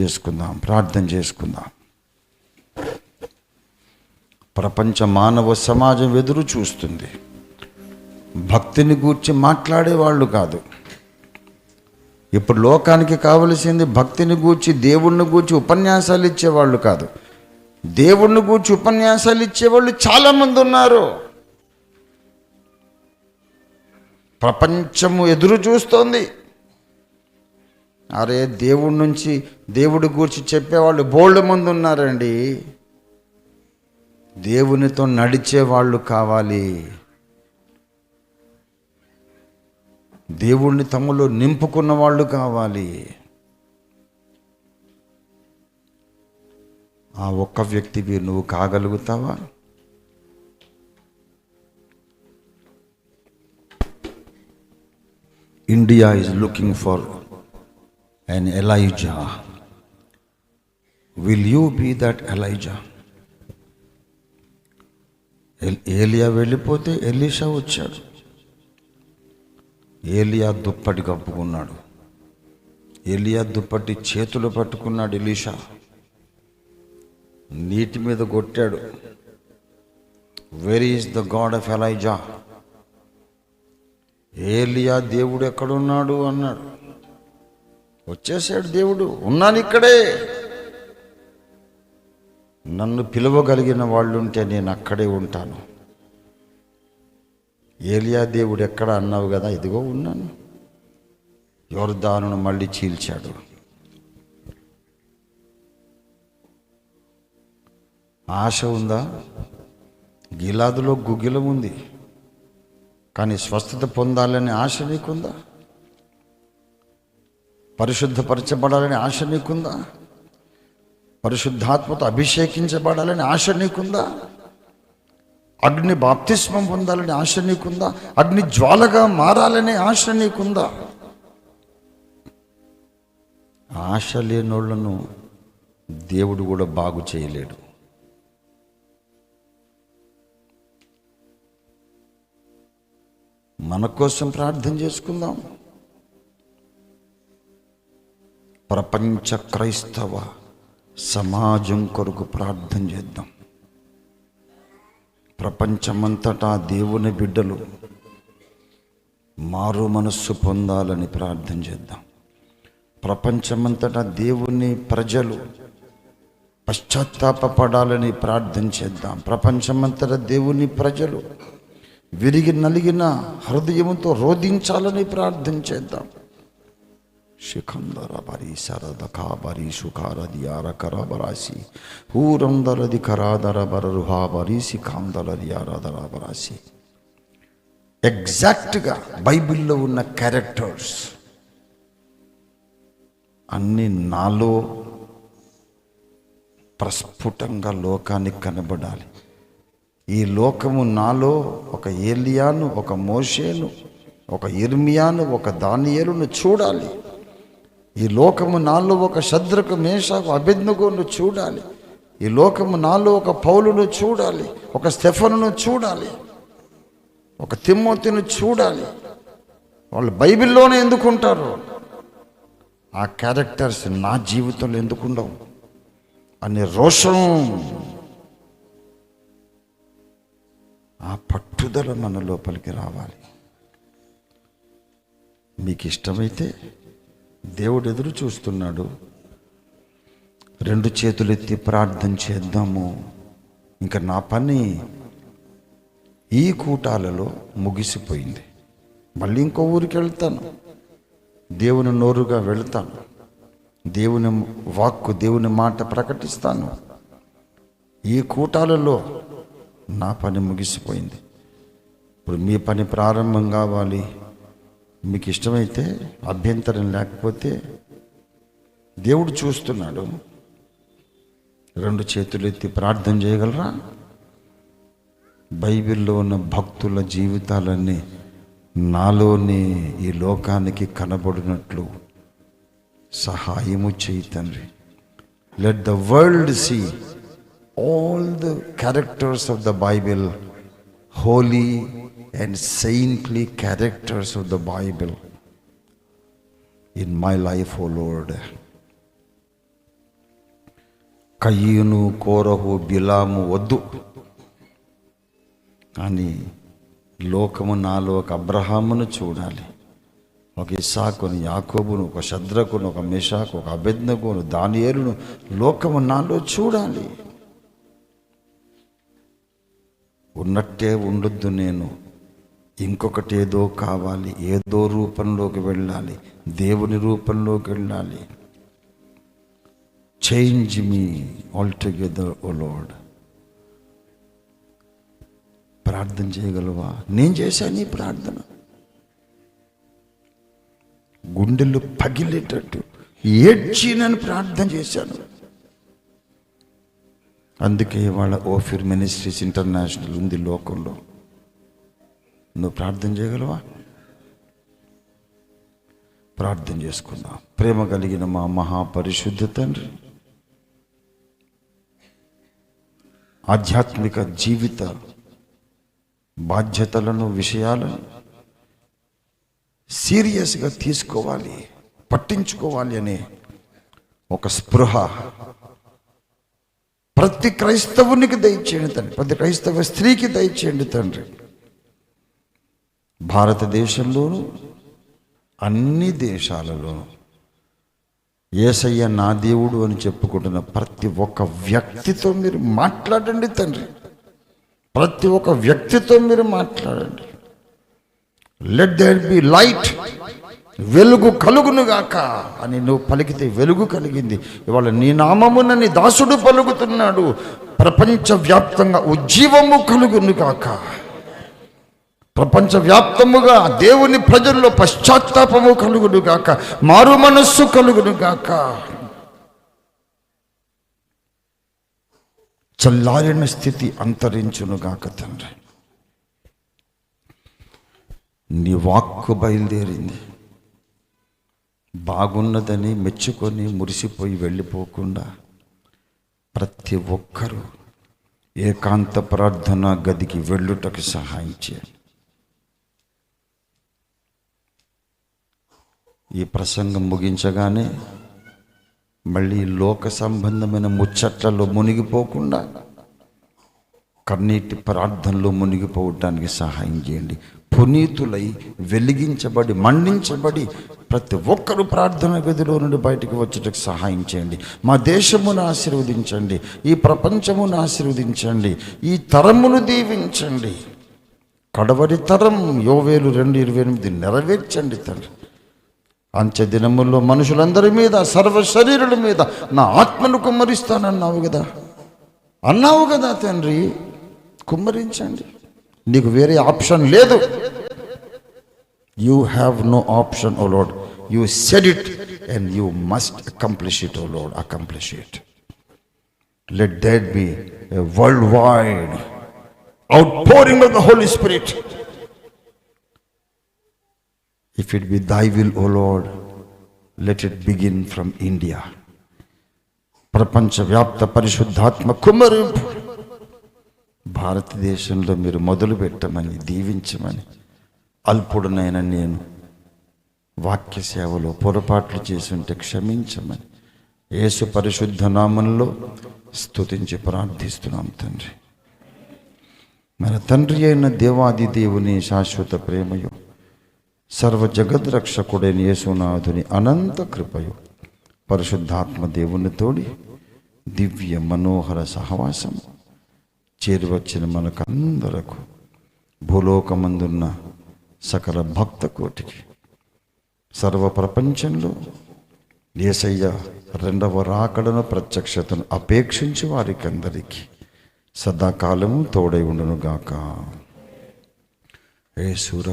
చేసుకుందాం ప్రార్థన చేసుకుందాం. ప్రపంచ మానవ సమాజం ఎదురు చూస్తుంది. భక్తిని గూర్చి మాట్లాడేవాళ్ళు కాదు. ఇప్పుడు లోకానికి కావలసింది భక్తిని గూర్చి దేవుణ్ణి గూర్చి ఉపన్యాసాలు ఇచ్చేవాళ్ళు కాదు. దేవుణ్ణి గూర్చి ఉపన్యాసాలు ఇచ్చేవాళ్ళు చాలామంది ఉన్నారు. ప్రపంచము ఎదురు చూస్తోంది. అరే దేవుడి నుంచి దేవుడి గురించి చెప్పేవాళ్ళు బోల్డ్ మంది ఉన్నారండి. దేవునితో నడిచే వాళ్ళు కావాలి. దేవుణ్ణి తమలో నింపుకున్న వాళ్ళు కావాలి. ఆ ఒక్క వ్యక్తివి నువ్వు కాగలుగుతావా? India is looking for an Elijah. Will you be that Elijah? ఎల్- ఏలియా వెళ్ళిపోతే ఎలీషా వచ్చాడు. ఏలియా దుప్పటి కప్పుకున్నాడు. ఏలియా దుప్పటి చేతులు పట్టుకున్నాడు ఎలీషా నీటి మీద కొట్టాడు. Where is the God of Elijah ఏలియా దేవుడు ఎక్కడున్నాడు? అన్నాడు. వచ్చేసాడు దేవుడు ఉన్నాను ఇక్కడే. నన్ను పిలవగలిగిన వాళ్ళు ఉంటే నేను అక్కడే ఉంటాను. ఏలియా దేవుడు ఎక్కడ అన్నావు కదా ఇదిగో ఉన్నాను. యోర్దానును మళ్ళీ చీల్చాడు. ఆశ ఉందా? గిలాదులో గుగ్గిలం ఉంది. కానీ స్వస్థత పొందాలనే ఆశ నీకుందా? పరిశుద్ధపరచబడాలని ఆశ నీకుందా? పరిశుద్ధాత్మతో అభిషేకించబడాలని ఆశ నీకుందా? అగ్ని బాప్తిస్మం పొందాలని ఆశ నీకుందా? అగ్ని జ్వాలగా మారాలనే ఆశ నీకుందా? ఆశ లేనోళ్ళను దేవుడు కూడా బాగు చేయలేడు. మన కోసం ప్రార్థన చేసుకుందాం. ప్రపంచ క్రైస్తవ సమాజం కొరకు ప్రార్థన చేద్దాం. ప్రపంచమంతటా దేవుని బిడ్డలు మారు మనస్సు పొందాలని ప్రార్థన చేద్దాం. ప్రపంచమంతటా దేవుని ప్రజలు పశ్చాత్తాపడాలని ప్రార్థన చేద్దాం. ప్రపంచమంతటా దేవుని ప్రజలు విరిగి నలిగిన హృదయంతో రోధించాలని ప్రార్థన చేద్దాం. శిఖందర బరి శరద కాబరి సుఖారది ఆరకర బరాసి ఊరందరది కరాదర బర రుహా బరి శిఖాందరది బరాసి ఎగ్జాక్ట్గా బైబిల్లో ఉన్న క్యారెక్టర్స్ అన్ని నాలో ప్రస్ఫుటంగా లోకానికి కనబడాలి. ఈ లోకము నాలో ఒక ఏలియాను ఒక మోషేను ఒక ఇర్మియాను ఒక దానియేలును చూడాలి. ఈ లోకము నాలో ఒక శద్రకు మేషకు అభిజ్ఞకును చూడాలి. ఈ లోకము నాలో ఒక పౌలును చూడాలి ఒక స్టెఫనును చూడాలి ఒక తిమ్మోతిని చూడాలి. వాళ్ళు బైబిల్లోనే ఎందుకుంటారు? ఆ క్యారెక్టర్స్ నా జీవితంలో ఎందుకుండవు? అనే రోషం. ఆ పట్టుదల మన లోపలికి రావాలి. మీకు ఇష్టమైతే దేవుడు ఎదురు చూస్తున్నాడు. రెండు చేతులెత్తి ప్రార్థన చేద్దాము. ఇంకా నా పని ఈ కూటాలలో ముగిసిపోయింది. మళ్ళీ ఇంకో ఊరికి వెళ్తాను. దేవుని నోరుగా వెళ్తాను. దేవుని వాక్కు దేవుని మాట ప్రకటిస్తాను. ఈ కూటాలలో నా పని ముగిసిపోయింది. ఇప్పుడు మీ పని ప్రారంభం కావాలి. మీకు ఇష్టమైతే అభ్యంతరం లేకపోతే దేవుడు చూస్తున్నాడు. రెండు చేతులు ఎత్తి ప్రార్థన చేయగలరా? బైబిల్లో ఉన్న భక్తుల జీవితాలన్నీ నాలోనే ఈ లోకానికి కనబడినట్లు సహాయము చేయి తండ్రి. Let the world see all the characters of the Bible holy and saintly characters of the Bible in my life, O Lord. కయ్యూను కోరహు బిలాము వద్దు. కానీ లోకము నాలో ఒక అబ్రహామును చూడాలి. ఒక ఇసాకును యాకోబును ఒక శద్రకును ఒక మిషాకు ఒక అభిజ్ఞకును దానియేలును లోకము నాలో చూడాలి. ఉన్నట్టే ఉండొద్దు నేను. ఇంకొకటి ఏదో కావాలి ఏదో రూపంలోకి వెళ్ళాలి దేవుని రూపంలోకి వెళ్ళాలి. Change me altogether O Lord ప్రార్థన చేయగలవా? నేను చేశాను ఈ ప్రార్థన. గుండెలు పగిలేటట్టు ఏడ్చినని ప్రార్థన చేశాను. అందుకే వాళ్ళ ఓఫిర్ మినిస్ట్రీస్ ఇంటర్నేషనల్ ఉంది లోకంలో. నువ్వు ప్రార్థన చేయగలవా? ప్రార్థన చేసుకుందాం. ప్రేమ కలిగిన మా మహాపరిశుద్ధ తండ్రి ఆధ్యాత్మిక జీవిత బాధ్యతలను విషయాలను సీరియస్గా తీసుకోవాలి పట్టించుకోవాలి అనే ఒక స్పృహ ప్రతి క్రైస్తవునికి దయచేయండి తండ్రి. ప్రతి క్రైస్తవ స్త్రీకి దయచేయండి తండ్రి. భారతదేశంలోనూ అన్ని దేశాలలోనూ ఏసయ్య నా దేవుడు అని చెప్పుకుంటున్న ప్రతి ఒక్క వ్యక్తితో మీరు మాట్లాడండి తండ్రి. ప్రతి ఒక్క వ్యక్తితో మీరు మాట్లాడండి. లెట్ దేర్ బి లైట్ వెలుగు కలుగునుగాక అని నువ్వు పలికితే వెలుగు కలిగింది. ఇవాళ నీ నామమున నీ దాసుడు పలుకుతున్నాడు. ప్రపంచవ్యాప్తంగా ఉజ్జీవము కలుగును గాక. ప్రపంచవ్యాప్తముగా దేవుని ప్రజల్లో పశ్చాత్తాపము కలుగునుగాక మారు మనస్సు కలుగును గాక చల్లారిన స్థితి అంతరించునుగాక తండ్రి. నీ వాక్కు బయలుదేరింది. బాగున్నదని మెచ్చుకొని మురిసిపోయి వెళ్ళిపోకుండా ప్రతి ఒక్కరూ ఏకాంత ప్రార్థన గదికి వెళ్ళుటకు సహాయం చేయాలి ఈ ప్రసంగం ముగించగానే మళ్ళీ లోక సంబంధమైన ముచ్చట్లలో మునిగిపోకుండా కన్నీటి ప్రార్థనలో మునిగిపోవటానికి సహాయం చేయండి. పునీతులై వెలిగించబడి మండించబడి ప్రతి ఒక్కరు ప్రార్థన గదిలో నుండి బయటకు వచ్చేటకు సహాయం చేయండి. మా దేశమును ఆశీర్వదించండి. ఈ ప్రపంచమును ఆశీర్వదించండి. ఈ తరమును దీవించండి. కడవరి తరం యోవేలు రెండు ఇరవై ఎనిమిది నెరవేర్చండి తండ్రి. అంచె దినముల్లో మనుషులందరి మీద సర్వ శరీరుల మీద నా ఆత్మను కుమ్మరిస్తానన్నావు కదా. అన్నావు కదా తండ్రి కుమ్మరించండి. నీకు వేరే ఆప్షన్ లేదు. You have no option O Lord you said it and you must accomplish it O Lord accomplish it let that be worldwide outpouring of the Holy Spirit if it be thy will O Lord let it begin from India ప్రపంచవ్యాప్త పరిశుద్ధాత్మ కుమ్మరింపు భారతదేశంలో మీరు మొదలు పెట్టమని దీవించమని అల్పుడునైన నేను వాక్య సేవలో పొరపాట్లు చేసుంటే క్షమించమని యేసు పరిశుద్ధ నామంలో స్తుతించి ప్రార్థిస్తున్నాం తండ్రి. మన తండ్రి అయిన దేవాది దేవుని శాశ్వత ప్రేమయో సర్వ జగద్రక్షకుడైన యేసునాథుని అనంత కృపయు. పరిశుద్ధాత్మ దేవునితోడి దివ్య మనోహర సహవాసం చేరువచ్చిన మనకందరకు భూలోకమందున్న సకల భక్త కోటికి సర్వ ప్రపంచంలో ఏసయ్య రెండవ రాకడను ప్రత్యక్షతను అపేక్షించి వారికి అందరికీ సదాకాలము తోడై ఉండునుగాక. ఏ సూర